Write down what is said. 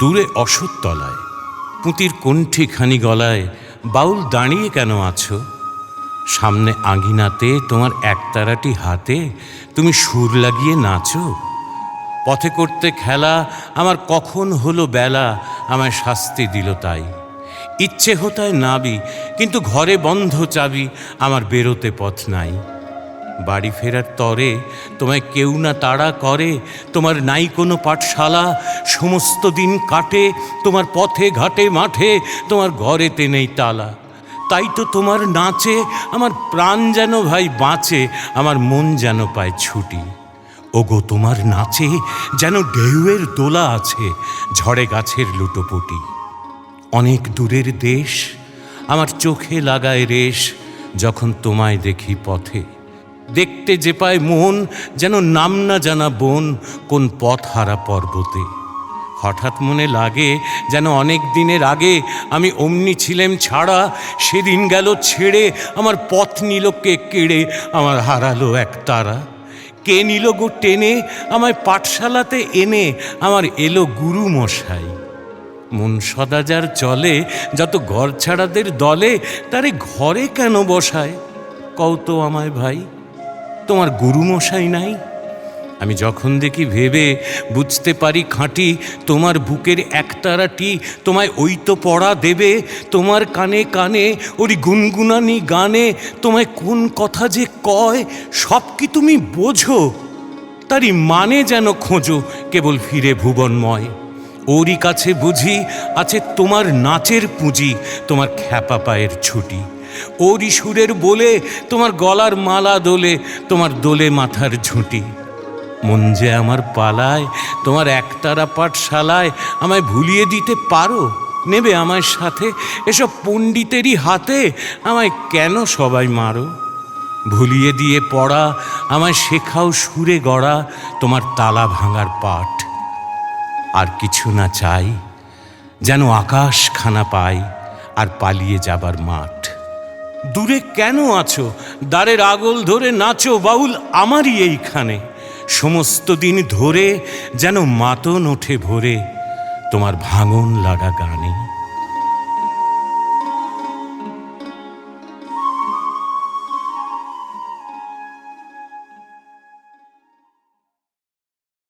দূরে অসৎতলায় পুঁতির কণ্ঠি খানি গলায়, বাউল দাঁড়িয়ে কেন আছো? সামনে আঙিনাতে তোমার একতারাটি হাতে, তুমি সুর লাগিয়ে নাচো। পথে করতে খেলা, আমার কখন হলো বেলা, আমায় শাস্তি দিল তাই। ইচ্ছে হতায় নাবি, কিন্তু ঘরে বন্ধ চাবি, আমার বেরোতে পথ নাই। বাড়ি ফেরার তরে, তোমায় কেউ না তাড়া করে, তোমার নাই কোনো পাঠশালা সমস্ত দিন কাটে, তোমার পথে ঘাটে মাঠে, তোমার ঘরেতে নেই তালা। তাই তো তোমার নাচে, আমার প্রাণ যেন ভাই বাঁচে, আমার মন যেন পায় ছুটি। ওগো, তোমার নাচে যেন ঢেউয়ের দোলা আছে, ঝড়ে গাছের লুটোপুটি। অনেক দূরের দেশ, আমার চোখে লাগায় রেশ, যখন তোমায় দেখি পথে। দেখতে যে পায় মন, যেন নাম না জানা বন, কোন পথ হারা পর্বতে। হঠাৎ মনে লাগে যেন অনেক দিনের আগে আমি অমনি ছিলেম ছাড়া। সেদিন গেল ছেড়ে আমার পথ নিল কে কেড়ে আমার হারালো এক তারা। কে নিল গো টেনে? আমায় পাঠশালাতে এনে আমার এলো গুরু মশাই মন সদাজার চলে, যত ঘর ছাড়াদের দলে, তারে ঘরে কেন বসায়? কও তো আমায় ভাই, তোমার গুরুমশাই নাই? আমি যখন দেখি ভেবে বুঝতে পারি খাঁটি, তোমার বুকের একতারাটি তোমায় ওই তো পড়া দেবে, তোমার কানে কানে ওরি গুনগুনানি গানে তোমায় কোন কথা যে কয়, সব কি তুমি বোঝো? তারই মানে যেন খোঁজো কেবল ফিরে ভুবনময়। ওরই কাছে বুঝি আছে তোমার নাচের পুঁজি, তোমার খ্যাপা পায়ের ছুটি। ওরই সুরের বলে তোমার গলার মালা দোলে, তোমার দোলে মাথার ঝুঁটি। মন যে আমার পালায়, তোমার একতারা পাঠশালায় আমায় ভুলিয়ে দিতে পারো? নেবে আমার সাথে? এসব পণ্ডিতেরই হাতে আমায় কেন সবাই মারো? ভুলিয়ে দিয়ে পড়া, আমায় শেখাও সুরে গড়া তোমার তালা ভাঙার পাঠ। আর কিছু না চাই, যেন আকাশ খানা পাই আর পালিয়ে যাবার মাঠ। দূরে কেন আছো? দ্বারের আগল ধরে নাচো বাউল আমারই এইখানে। সমস্ত দিন ধরে যেন মাতন ওঠে ভরে তোমার ভাঙন লাগা গানে।